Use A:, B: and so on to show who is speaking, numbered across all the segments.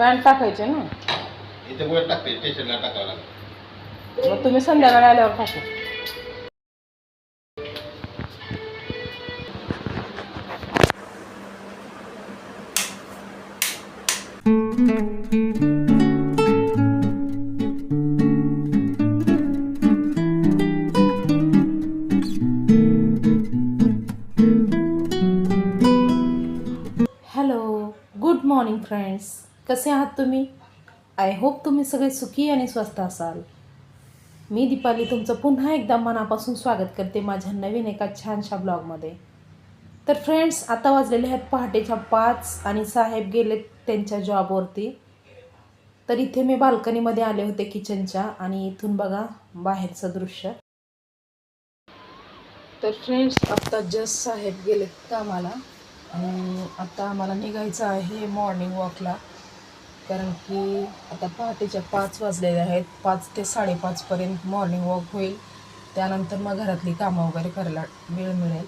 A: Pant टाकायचे ना
B: इथं वर टाकते स्टेशनला टाकावं लागेल
A: मग तुम्ही संध्याकाळी आल्यावर टाकू हॅलो गुड मॉर्निंग फ्रेंड्स कसे आहात तुम्ही? आय होप तुम्ही सगळे सुखी आणि स्वस्त असाल. मी दीपाली तुमचं पुन्हा एकदा मनापासून स्वागत करते माझ्या नवीन एका छानशा ब्लॉगमध्ये. तर फ्रेंड्स आता वाजलेले आहेत पहाटेच्या पाच आणि साहेब गेले त्यांच्या जॉबवरती. तर इथे मी बाल्कनीमध्ये आले होते किचनच्या आणि इथून बघा बाहेरचं दृश्य. तर फ्रेंड्स आत्ता जस्ट साहेब गेले कामाला. आणि आता आम्हाला निघायचं आहे मॉर्निंग वॉकला कारण की आता पहाटेच्या पाच वाजलेले आहेत. पाच ते साडेपाचपर्यंत मॉर्निंग वॉक होईल. त्यानंतर मग घरातली कामं वगैरे करायला वेळ मिळेल.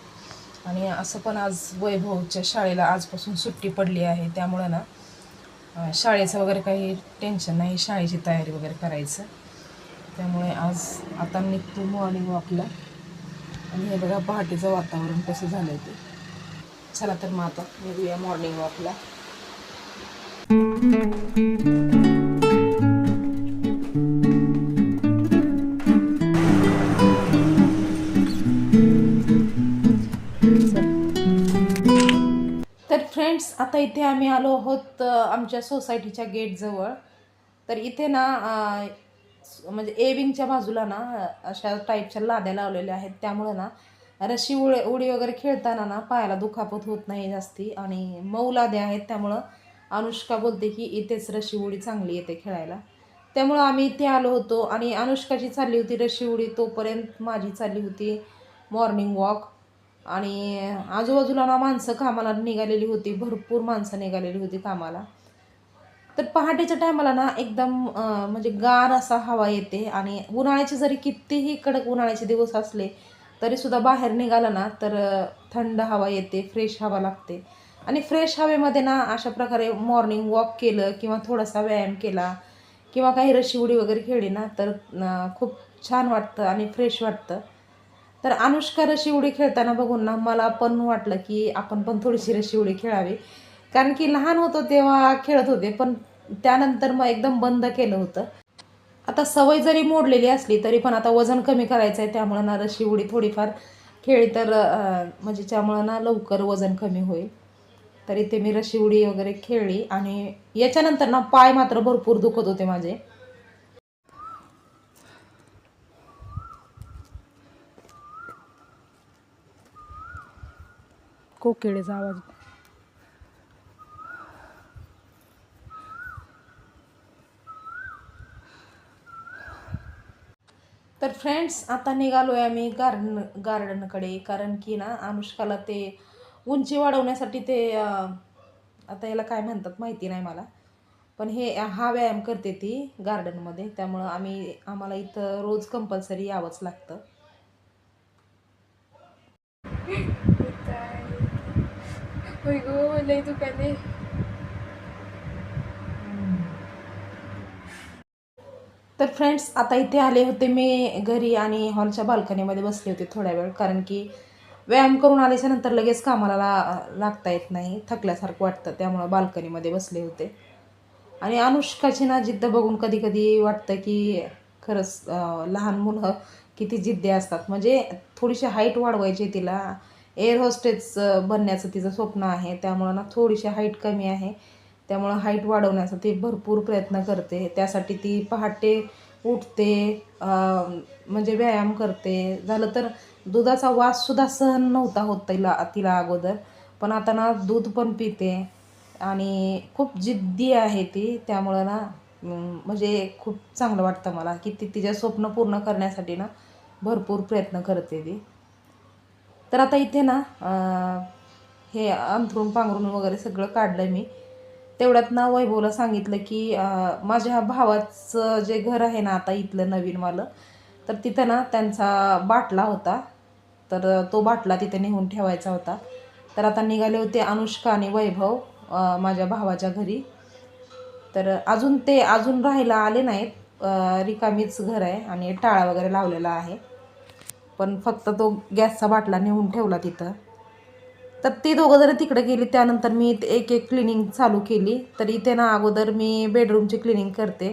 A: आणि असं पण आज वैभवच्या शाळेला आजपासून सुट्टी पडली आहे. त्यामुळं ना शाळेचं वगैरे काही टेन्शन नाही. शाळेची तयारी वगैरे करायचं. त्यामुळे आज आता निघतो मॉर्निंग वॉकला आणि हे बघा पहाटेचं वातावरण कसं झालं आहे ते. चला तर मग आता निघूया मॉर्निंग वॉकला तर फ्रेंड्स आता इथे आम्ही आलो आहोत आमच्या सोसायटीच्या गेटजवळ तर इथे ना म्हणजे ए विंगच्या बाजूला ना अशा टाईपच्या लाद्या लावलेल्या आहेत. त्यामुळे ना रशी उडी उडी वगैरे खेळताना ना पायाला दुखापत होत नाही जास्ती. आणि मऊ लाद्या आहेत त्यामुळं अनुष्का बोलते की इथेच रशी उडी चांगली येते खेळायला. त्यामुळं आम्ही इथे आलो होतो आणि अनुष्काची चालली होती रशी उडी. तोपर्यंत माझी चालली होती मॉर्निंग वॉक आणि आजूबाजूला ना माणसं कामाला निघालेली होती. भरपूर माणसं निघालेली होती कामाला. तर पहाटेच्या टायमाला ना एकदम म्हणजे गार असा हवा येते आणि उन्हाळ्याचे जरी कितीही कडक उन्हाळ्याचे दिवस असले तरीसुद्धा बाहेर निघाला ना तर थंड हवा येते फ्रेश हवा लागते. आणि फ्रेश हवेमध्ये ना अशा प्रकारे मॉर्निंग वॉक केलं किंवा थोडासा व्यायाम केला किंवा काही रशिवडी वगैरे खेळली ना तर खूप छान वाटतं आणि फ्रेश वाटतं. तर अनुष्का रशी उडी खेळताना बघून ना मला पण वाटलं की आपण पण थोडीशी रशी उडी खेळावी. कारण की लहान होतो तेव्हा खेळत होते पण त्यानंतर मग एकदम बंद केलं होतं. आता सवय जरी मोडलेली असली तरी पण आता वजन कमी करायचं आहे त्यामुळं ना रशी उडी थोडीफार खेळी तर म्हणजे त्यामुळं ना लवकर वजन कमी होईल. तर इथे मी रशी उडी वगैरे खेळली आणि याच्यानंतर ना पाय मात्र भरपूर दुखत होते माझे. कोकिळेचा आवाज. तर फ्रेंड्स आता निघालो आहे आम्ही गार्डन गार्डनकडे कारण की ना अनुष्काला ते उंची वाढवण्यासाठी ते आता याला काय म्हणतात माहिती नाही मला. पण हे हा व्यायाम करते ती गार्डनमध्ये. त्यामुळं आम्ही आम्हाला इथं रोज कंपल्सरी यावंच लागतं.
C: दुकाने
A: तर फ्रेंड्स आता इथे आले होते मी घरी आणि हॉलच्या बाल्कनीमध्ये बसले होते थोड्या वेळ. कारण की व्यायाम करून आल्याच्यानंतर लगेच कामाला ला लागता येत नाही थकल्यासारखं वाटतं. त्यामुळं बाल्कनीमध्ये बसले होते. आणि अनुष्काची ना जिद्द बघून कधी कधी वाटतं की खरंच लहान मुलं किती जिद्दी असतात. म्हणजे थोडीशी हाईट वाढवायची तिला. एअर होस्टेस बनण्याचं तिचं स्वप्न आहे. त्यामुळं ना थोडीशी हाईट कमी आहे. त्यामुळं हाईट वाढवण्याचा ती भरपूर प्रयत्न करते. त्यासाठी ती पहाटे उठते म्हणजे व्यायाम करते. झालं तर दुधाचा वाससुद्धा सहन नव्हता होत तिला तिला अगोदर. पण आता ना दूध पण पिते आणि खूप जिद्दी आहे ती. त्यामुळं ना म्हणजे खूप चांगलं वाटतं मला की ती तिच्या स्वप्न पूर्ण करण्यासाठी ना भरपूर प्रयत्न करते ती. तर आता इथे ना हे अंथरून पांघरून वगैरे सगळं काढलं मी. तेवढ्यात ना वैभवला सांगितलं की माझ्या भावाचं जे घर आहे ना आता इथलं नवीन मला तर तिथं ना त्यांचा बाटला होता. तर तो बाटला तिथे नेऊन ठेवायचा होता. तर आता निघाले होते अनुष्का आणि वैभव माझ्या भावाच्या घरी. तर अजून ते अजून राहायला आले नाहीत. रिकामीच घर आहे आणि टाळा वगैरे लावलेला आहे. पण फक्त तो गॅसचा बाटला नेऊन ठेवला तिथं. तर ती दोघं जरी तिकडे गेली त्यानंतर मी एक एक क्लिनिंग चालू केली. तर इथे ना अगोदर मी बेडरूमची क्लिनिंग करते.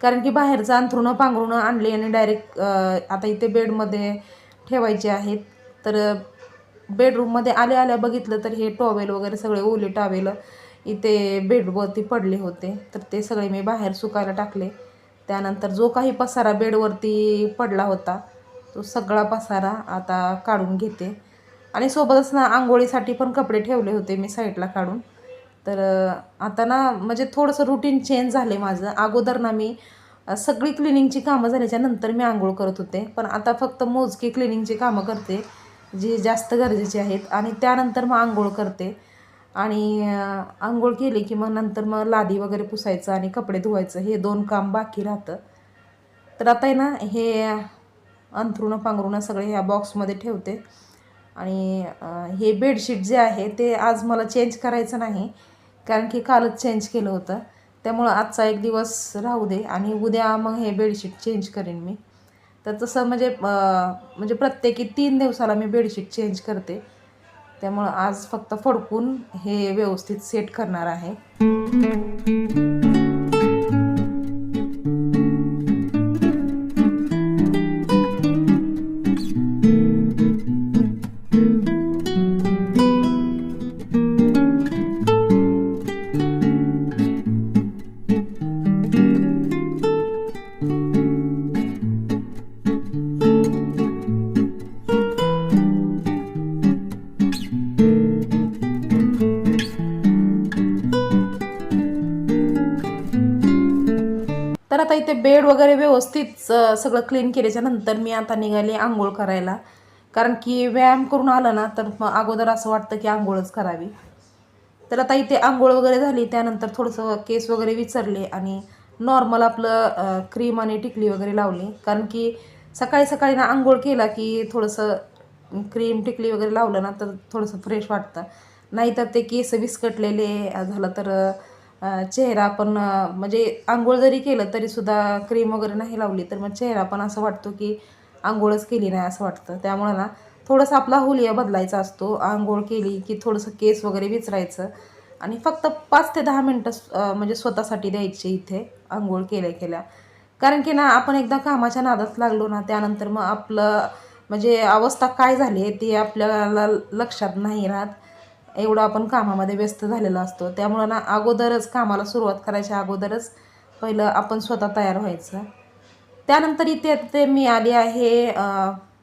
A: कारण की बाहेरचं अंथरुणं पांघरुणं आणली आणि डायरेक्ट आता इथे बेडमध्ये ठेवायचे आहेत. तर बेडरूममध्ये आल्या आल्या बघितलं तर हे टॉवेल वगैरे सगळे ओले टॉवेल इथे बेडवरती पडले होते. तर ते सगळे मी बाहेर सुकायला टाकले. त्यानंतर जो काही पसारा बेडवरती पडला होता तो सगळा पसारा आता काढून घेते. आणि सोबतच ना आंघोळीसाठी पण कपडे ठेवले होते मी साईडला काढून. तर आता ना म्हणजे थोडंसं रुटीन चेंज झाले माझं. अगोदर ना मी सगळी क्लिनिंगची कामं झाल्याच्यानंतर मी आंघोळ करत होते. पण आता फक्त मोजकी क्लिनिंगची कामं करते. जी जास्त गरजेची आहेत आणि त्यानंतर मग आंघोळ करते. आणि आंघोळ केली की मग नंतर मग लादी वगैरे पुसायचं आणि कपडे धुवायचं. हे दोन काम बाकी राहतं. तर आता आहे ना हे अंथरुणं पांघरुणं सगळे ह्या बॉक्समध्ये ठेवते. आणि हे बेडशीट जे आहे ते आज मला चेंज करायचं नाही. कारण की कालच चेंज केलं होतं. त्यामुळं आजचा एक दिवस राहू दे आणि उद्या मग हे बेडशीट चेंज करेन मी. तर तसं म्हणजे म्हणजे प्रत्येकी तीन दिवसाला मी बेडशीट चेंज करते. त्यामुळं आज फक्त फडकून हे व्यवस्थित सेट करणार आहे. बेड वगैरे व्यवस्थित सगळं क्लीन केल्याच्यानंतर मी आता निघाले आंघोळ करायला. कारण की व्यायाम करून आलं ना तर मग अगोदर असं वाटतं की आंघोळच करावी. तर आता इथे आंघोळ वगैरे झाली त्यानंतर थोडंसं केस वगैरे विचारले आणि नॉर्मल आपलं क्रीम आणि टिकली वगैरे लावली. कारण की सकाळी सकाळी ना आंघोळ केला की थोडंसं क्रीम टिकली वगैरे लावलं ना तर थोडंसं फ्रेश वाटतं. नाहीतर ते केस विस्कटलेले झालं तर चेहरा पण म्हणजे आंघोळ जरी केलं तरीसुद्धा क्रीम वगैरे नाही लावली तर मग चेहरा पण असं वाटतो की आंघोळच केली नाही असं वाटतं. त्यामुळं ना थोडंसं आपला हुलिया बदलायचा असतो. आंघोळ केली की थोडंसं केस वगैरे विचरायचं आणि फक्त पाच ते दहा मिनटं म्हणजे स्वतःसाठी द्यायचे इथे आंघोळ केल्या केल्या. कारण की ना आपण एकदा कामाच्या नादात लागलो ना त्यानंतर मग आपलं म्हणजे अवस्था काय झाली आहे ती आपल्याला लक्षात नाही राहत. एवढं आपण कामामध्ये व्यस्त झालेलो असतो. त्यामुळं ना अगोदरच कामाला सुरुवात करायच्या अगोदरच पहिलं आपण स्वतः तयार व्हायचं. त्यानंतर इथे ते मी आली आहे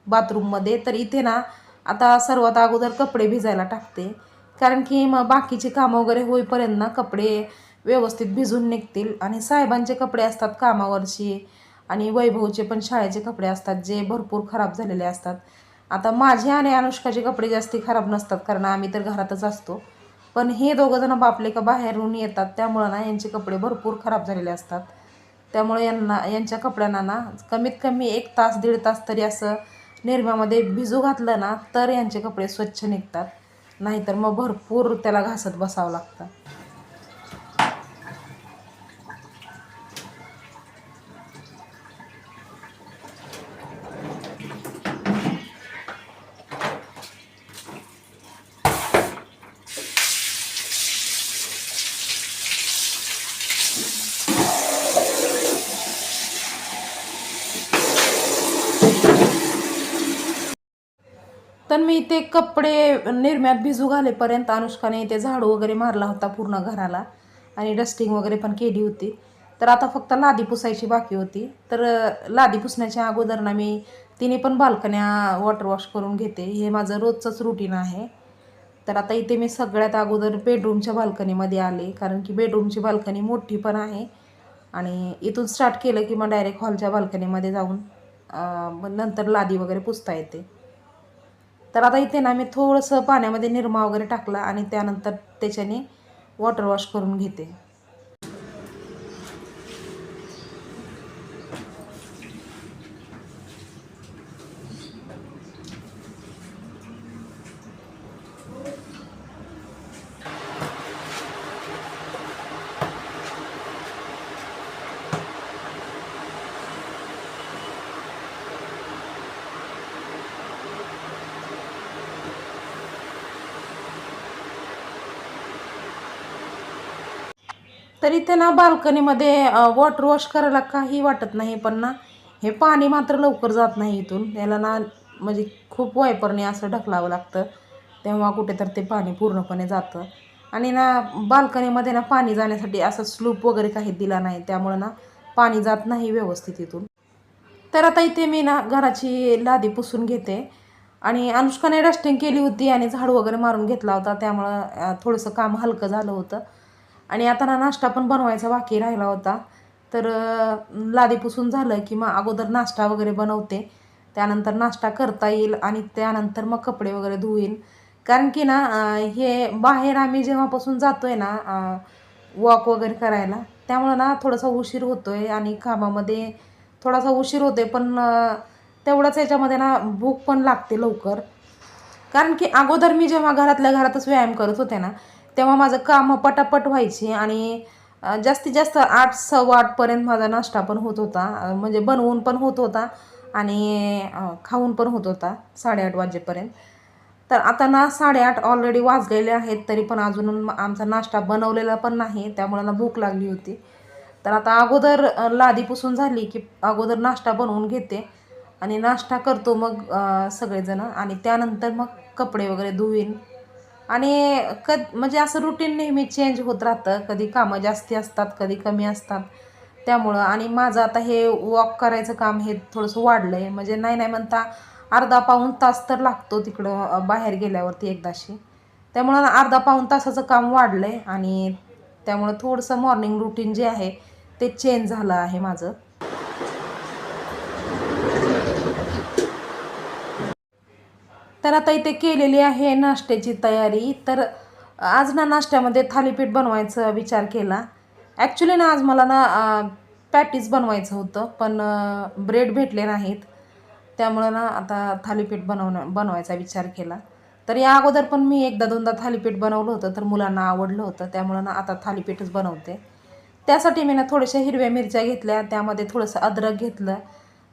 A: बाथरूममध्ये. तर इथे ना आता सर्वात अगोदर कपडे भिजायला टाकते. कारण की मग बाकीची कामं वगैरे होईपर्यंत ना कपडे व्यवस्थित भिजून निघतील. आणि साहेबांचे कपडे असतात कामावरची आणि वैभवचे पण शाळेचे कपडे असतात जे भरपूर खराब झालेले असतात. आता माझे आणि अनुष्काचे कपडे जास्ती खराब नसतात कारण आम्ही तर घरातच असतो. पण हे दोघंजणं बापले का बाहेरून येतात त्यामुळं ना यांचे कपडे भरपूर खराब झालेले असतात. त्यामुळे यांना यांच्या कपड्यांना ना कमीत कमी एक तास दीड तास तरी असं निरम्यामध्ये भिजू घातलं ना तर यांचे कपडे स्वच्छ निघतात. नाहीतर मग भरपूर त्याला घासत बसावं लागतं तर मी इथे कपडे निरम्यात भिजू घालेपर्यंत अनुष्काने इथे झाडू वगैरे मारला होता पूर्ण घराला. आणि डस्टिंग वगैरे पण केली होती. तर आता फक्त लादी पुसायची बाकी होती. तर लादी पुसण्याच्या अगोदर ना मी तिने पण बाल्कन्या वॉटर वॉश करून घेते. हे माझं रोजचंच रुटीन आहे. तर आता इथे मी सगळ्यात अगोदर बेडरूमच्या बाल्कनीमध्ये आले. कारण की बेडरूमची बाल्कनी मोठी पण आहे. आणि इथून स्टार्ट केलं की मग डायरेक्ट हॉलच्या बाल्कनीमध्ये जाऊन मग नंतर लादी वगैरे पुसता येते. तर आता इथे ना मी थोडंसं पाण्यामध्ये निरमा वगैरे टाकला आणि त्यानंतर त्याच्याने वॉटर वॉश करून घेते. तर इथे ना बाल्कनीमध्ये वॉटर वॉश करायला काही वाटत नाही पण ना हे पाणी मात्र लवकर जात नाही इथून. याला ना म्हणजे खूप वायपरने असं ढकलावं लागतं. तेव्हा कुठे तर ते पाणी पूर्णपणे जातं. आणि ना बाल्कनीमध्ये ना पाणी जाण्यासाठी असं स्लूप वगैरे काही दिला नाही. त्यामुळं ना पाणी जात नाही व्यवस्थित इथून. तर आता इथे मी ना घराची लादी पुसून घेते. आणि अनुष्काने डस्टिंग केली होती आणि झाड वगैरे मारून घेतला होता. त्यामुळं थोडंसं काम हलकं झालं होतं. आणि आता ना नाश्ता पण बनवायचा बाकी राहिला होता. तर लादीपासून लादी पुसून झालं की मग अगोदर नाश्ता वगैरे बनवते. त्यानंतर नाश्ता करता येईल आणि त्यानंतर मग कपडे वगैरे धुईल कारण की ना हे बाहेर आम्ही जेव्हापासून जातो आहे ना वॉक वगैरे करायला त्यामुळं ना थोडासा उशीर होतो आहे आणि कामामध्ये थोडासा उशीर होते पण तेवढंच याच्यामध्ये ना भूक पण लागते लवकर. कारण की अगोदर मी जेव्हा घरातल्या घरातच व्यायाम करत होते ना तेव्हा माझं काम पटापट व्हायची आणि जास्तीत जास्त आठ सव्वा आठपर्यंत माझा नाश्ता पण होत होता. म्हणजे बनवून पण होत होता आणि खाऊन पण होत होता साडेआठ वाजेपर्यंत. तर आता ना साडेआठ ऑलरेडी वाजलेले आहेत तरी पण अजून आमचा नाश्ता बनवलेला पण नाही त्यामुळे ना भूक लागली होती. तर आता अगोदर लादी पुसून झाली की अगोदर नाश्ता बनवून घेते आणि नाश्ता करतो मग सगळेजणं आणि त्यानंतर मग कपडे वगैरे धुवीन आणि क म्हणजे असं रुटीन नेहमी चेंज होत राहतं. कधी कामं जास्ती असतात कधी कमी असतात. त्यामुळं आणि माझं आता हे वॉक करायचं काम हे थोडंसं वाढलं आहे म्हणजे नाही नाही म्हणता अर्धा पाऊण तास तर लागतो तिकडं बाहेर गेल्यावरती एकदाशी. त्यामुळं अर्धा पाऊण तासाचं काम वाढलं आहे आणि त्यामुळं थोडंसं मॉर्निंग रुटीन जे आहे ते चेंज झालं आहे माझं. तर आता इथे केलेली आहे नाश्त्याची तयारी. तर आज ना नाश्त्यामध्ये थालीपीठ बनवायचं विचार केला. ॲक्च्युली ना आज मला ना पॅटीस बनवायचं होतं पण ब्रेड भेटले नाहीत. त्यामुळं ना आता थालीपीठ बनवणं बनवायचा विचार केला. तर या अगोदर पण मी एकदा दोनदा थालीपीठ बनवलं होतं तर मुलांना आवडलं होतं त्यामुळं ना आता थालीपीठच बनवते. त्यासाठी मी ना थोड्याशा हिरव्या मिरच्या घेतल्या त्यामध्ये थोडंसं अद्रक घेतलं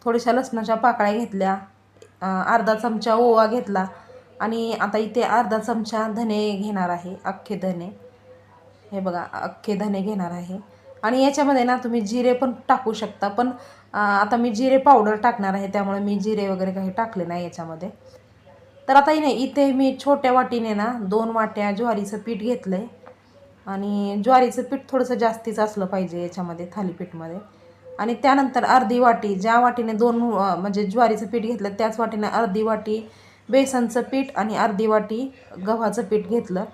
A: थोड्याशा लसणाच्या पाकळ्या घेतल्या अर्धा चमचा ओवा घेतला. आणि आता इथे अर्धा चमचा धने घेणार आहे अख्खे धने. हे बघा अख्खे धने घेणार आहे. आणि याच्यामध्ये ना तुम्ही जिरे पण टाकू शकता पण आता मी जिरे पावडर टाकणार आहे त्यामुळे मी जिरे वगैरे काही टाकले नाही याच्यामध्ये. तर आता इने इथे मी छोट्या वाटीने ना दोन वाट्या ज्वारीचं पीठ घेतलं आहे आणि ज्वारीचं पीठ थोडंसं जास्तीच असलं पाहिजे याच्यामध्ये थालीपीठमध्ये. आणि त्यानंतर अर्धी वाटी ज्या वाटीने दोन म्हणजे ज्वारीचं पीठ घेतलं त्याच वाटीने अर्धी वाटी बेसनचं पीठ आणि अर्धी वाटी गव्हाचं पीठ घेतलं.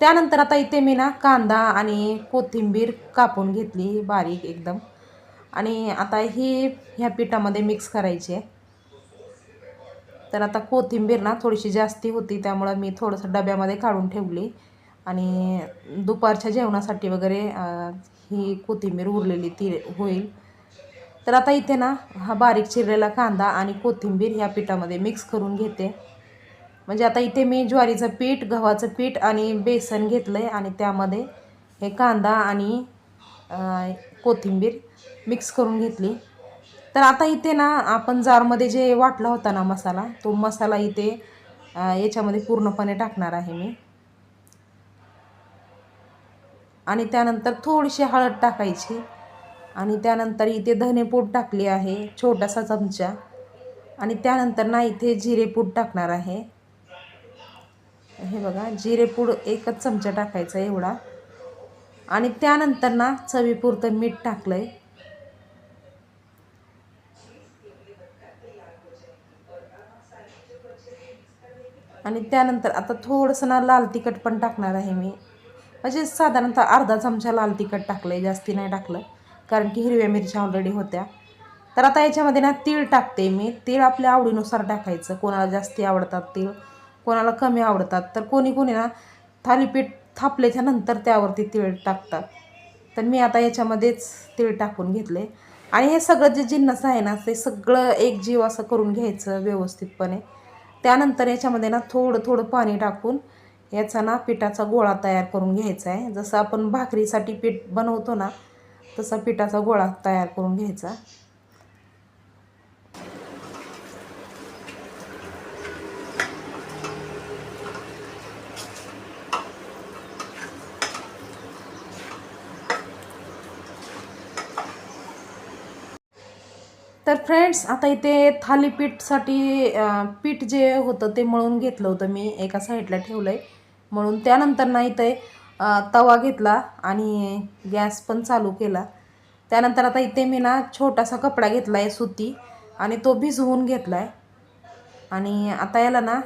A: त्यानंतर आता इथे मी ना कांदा आणि कोथिंबीर कापून घेतली बारीक एकदम. आणि आता ही ह्या पिठामध्ये मिक्स करायची आहे. तर आता कोथिंबीर ना थोडीशी जास्ती होती त्यामुळं मी थोडंसं डब्यामध्ये काढून ठेवली. आणि दुपारच्या जेवणासाठी वगैरे ही कोथिंबीर उरलेली ती होईल. तर आता इथे ना हा बारीक चिरलेला कांदा आणि कोथिंबीर ह्या पिठामध्ये मिक्स करून घेते. म्हणजे आता इथे मी ज्वारीचं पीठ गव्हाचं पीठ आणि बेसन घेतलं आहे आणि त्यामध्ये हे कांदा आणि कोथिंबीर मिक्स करून घेतली. तर आता इथे ना आपण जारमध्ये जे वाटला होता ना मसाला तो मसाला इथे याच्यामध्ये पूर्णपणे टाकणार आहे मी. आणि त्यानंतर थोडीशी हळद टाकायची. आणि त्यानंतर इथे धनेपूड टाकली आहे छोटासा चमचा. आणि त्यानंतर ना इथे जिरेपूड टाकणार आहे. हे बघा जिरेपूड एकच चमचा टाकायचा एवढा. आणि त्यानंतर ना चवीपुरतं मीठ टाकलं आहे आणि त्यानंतर आता थोडंसं ना लाल तिखट पण टाकणार आहे मी. म्हणजे साधारणतः अर्धा चमचा लाल तिखट टाकलं आहे जास्ती नाही टाकलं. कारण की हिरव्या मिरच्या ऑलरेडी होत्या. तर आता याच्यामध्ये ना तीळ टाकते मी. तीळ आपल्या आवडीनुसार टाकायचं. कोणाला जास्ती आवडतात तीळ कोणाला कमी आवडतात. तर कोणी कोणी ना थालीपीठ थापल्याच्या नंतर त्यावरती तीळ टाकतात. तर मी आता याच्यामध्येच तीळ टाकून घेतले. आणि हे सगळं जे जिन्नस आहे ना ते सगळं एक जीव असं करून घ्यायचं व्यवस्थितपणे. त्यानंतर याच्यामध्ये ना थोडं थोडं पाणी टाकून याचा ना पिठाचा गोळा तयार करून घ्यायचा आहे. जसं आपण भाकरीसाठी पीठ बनवतो ना तसा पिठाचा गोळा तयार करून घ्यायचा. तर फ्रेंड्स आता इथे थालीपीठसाठी पीठ जे होतं ते मळून घेतलं होतं मी एका साईडला ठेवलं आहे म्हणून त्यानंतर ना इथे तवा घेतला आणि गॅस पण चालू केला. त्यानंतर आता इथे मी ना छोटासा कपडा घेतला आहे सुती आणि तो भिजवून घेतला आहे आणि आता याला ना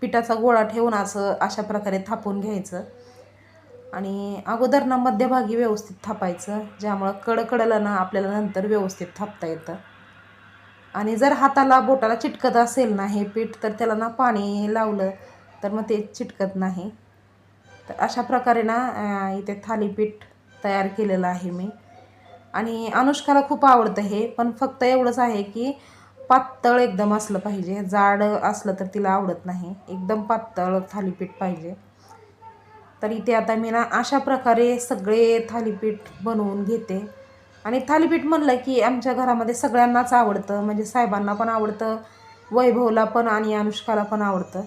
A: पिठाचा गोळा ठेवून असं अशा प्रकारे थापून घ्यायचं. आणि अगोदर ना मध्यभागी व्यवस्थित थापायचं ज्यामुळं कडकडलं ना आपल्याला नंतर व्यवस्थित थापता येतं. आणि जर हाताला बोटाला चिटकत असेल ना हे पीठ तर त्याला ना पाणी लावलं तर मग ते चिटकत नाही. तर अशा प्रकारे ना इथे थालीपीठ तयार केलेलं आहे मी. आणि अनुष्काला खूप आवडतं हे पण फक्त एवढंच आहे की पातळ एकदम असलं पाहिजे. जाड असलं तर तिला आवडत नाही. एकदम पातळ थालीपीठ पाहिजे. तर इथे आता मी ना अशा प्रकारे सगळे थालीपीठ बनवून घेते. आणि थालीपीठ म्हणलं की आमच्या घरामध्ये सगळ्यांनाच आवडतं. म्हणजे साहेबांना पण आवडतं वैभवला पण आणि अनुष्काला पण आवडतं.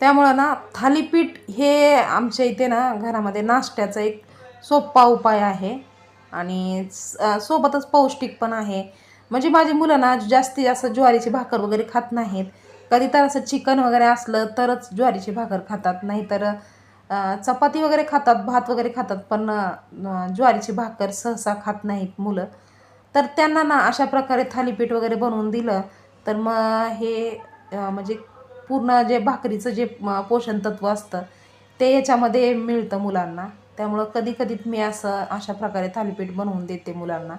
A: त्यामुळं ना थालीपीठ हे आमच्या इथे ना घरामध्ये नाश्त्याचा एक सोपा उपाय आहे. आणि स- सोबतच पौष्टिक पण आहे. म्हणजे माझी मुलं ना जास्ती असं ज्वारीची भाकर वगैरे खात नाहीत. कधी तर असं चिकन वगैरे असलं तरच ज्वारीची भाकर खातात. नाहीतर चपाती वगैरे खातात भात वगैरे खातात पण ज्वारीची भाकर सहसा खात नाहीत मुलं. तर त्यांना ना अशा प्रकारे थालीपीठ वगैरे बनवून दिलं. तर मग हे म्हणजे पूर्ण जे भाकरीचं जे पोषणतत्व पोषण तत्व असतं ते याच्यामध्ये मिळतं मुलांना. त्यामुळं कधी कधी मी असं अशा प्रकारे थालीपीठ बनवून देते मुलांना.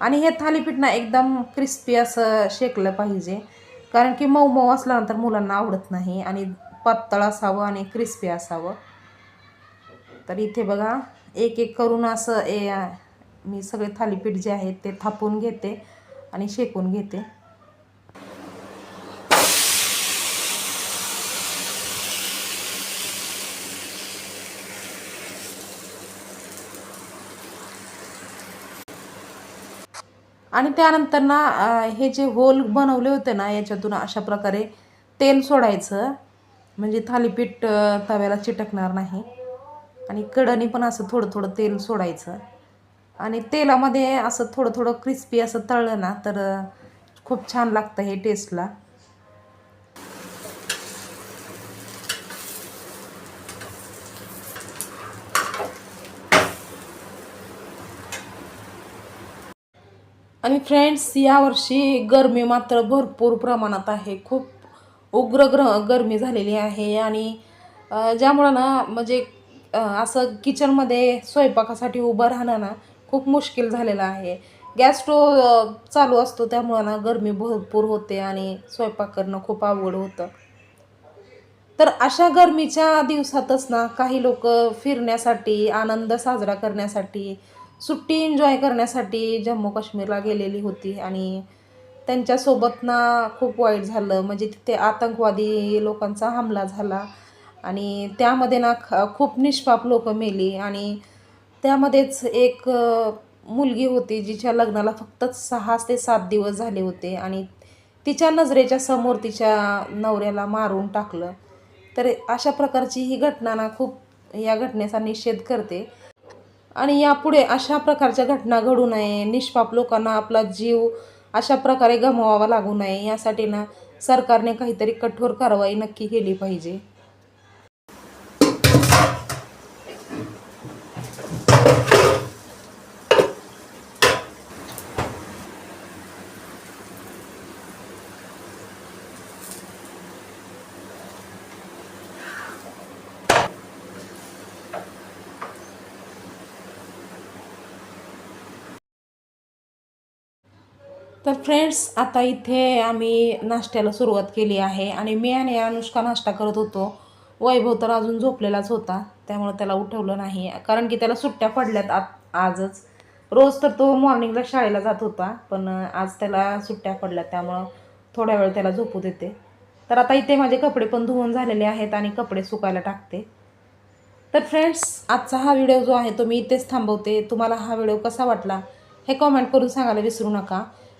A: आणि हे थालीपीठ ना एकदम क्रिस्पी असं शेकलं पाहिजे. कारण की मऊ मऊ असल्यानंतर मुलांना आवडत नाही आणि पातळ असावं आणि क्रिस्पी असावं. तर इथे बघा एक एक करून असं ए मी सगळे थालीपीठ जे आहेत ते थापून घेते आणि शेकून घेते. आणि त्यानंतर ना हे जे होल बनवले होते ना याच्यातून अशा प्रकारे तेल सोडायचं. म्हणजे थालीपीठ तव्याला चिटकणार नाही. आणि कडनी पण असं थोडं थोडं तेल सोडायचं. आणि तेलामध्ये असं थोडं थोडं क्रिस्पी असं तळलं ना तर खूप छान लागतं हे टेस्टला आणि फ्रेंड्स यावर्षी गरमी मात्र भरपूर प्रमाणात आहे. खूप उग्र ग्र गरमी झालेली आहे आणि ज्यामुळं ना म्हणजे असं किचनमध्ये स्वयंपाकासाठी उभं राहणं ना खूप मुश्किल झालेलं आहे. गॅस स्टोव चालू असतो त्यामुळं ना गरमी भरपूर होते आणि स्वयंपाक करणं खूप अवघड होतं. तर अशा गरमीच्या दिवसातच ना काही लोक फिरण्यासाठी आनंद साजरा करण्यासाठी सुट्टी एन्जॉय करण्यासाठी जम्मू काश्मीरला गेलेली होती आणि त्यांच्यासोबत ना खूप वाईट झालं. म्हणजे तिथे आतंकवादी लोकांचा हमला झाला आणि त्यामध्ये ना ख खूप निष्पाप लोकं मेली आणि त्यामध्येच एक मुलगी होती जिच्या लग्नाला फक्त सहा ते सात दिवस झाले होते आणि तिच्या नजरेच्या समोर तिच्या नवऱ्याला मारून टाकलं. तर अशा प्रकारची ही घटना ना खूप या घटनेचा निषेध करते. आणि यापुढे अशा प्रकारच्या घटना घडू नये. निष्पाप लोकांना आपला जीव अशा प्रकारे गमवावा लागू नये. यासाठी ना सरकारने काहीतरी कठोर कारवाई नक्की केली पाहिजे. तर फ्रेंड्स आता इथे आम्ही नाश्त्याला सुरुवात केली आहे आणि मी आणि अनुष्का नाश्ता करत होतो. वैभव तर अजून झोपलेलाच होता त्यामुळं त्याला उठवलं नाही. कारण की त्याला सुट्ट्या पडल्यात आत आजच. रोज तर तो मॉर्निंगला शाळेला जात होता पण आज त्याला सुट्ट्या पडल्या त्यामुळं थोड्या वेळ त्याला झोपू देते. तर आता इथे माझे कपडे पण धुवून झालेले आहेत आणि कपडे सुकायला टाकते. तर फ्रेंड्स आजचा हा व्हिडिओ जो आहे तो मी इथेच थांबवते. तुम्हाला हा व्हिडिओ कसा वाटला हे कॉमेंट करून सांगायला विसरू नका.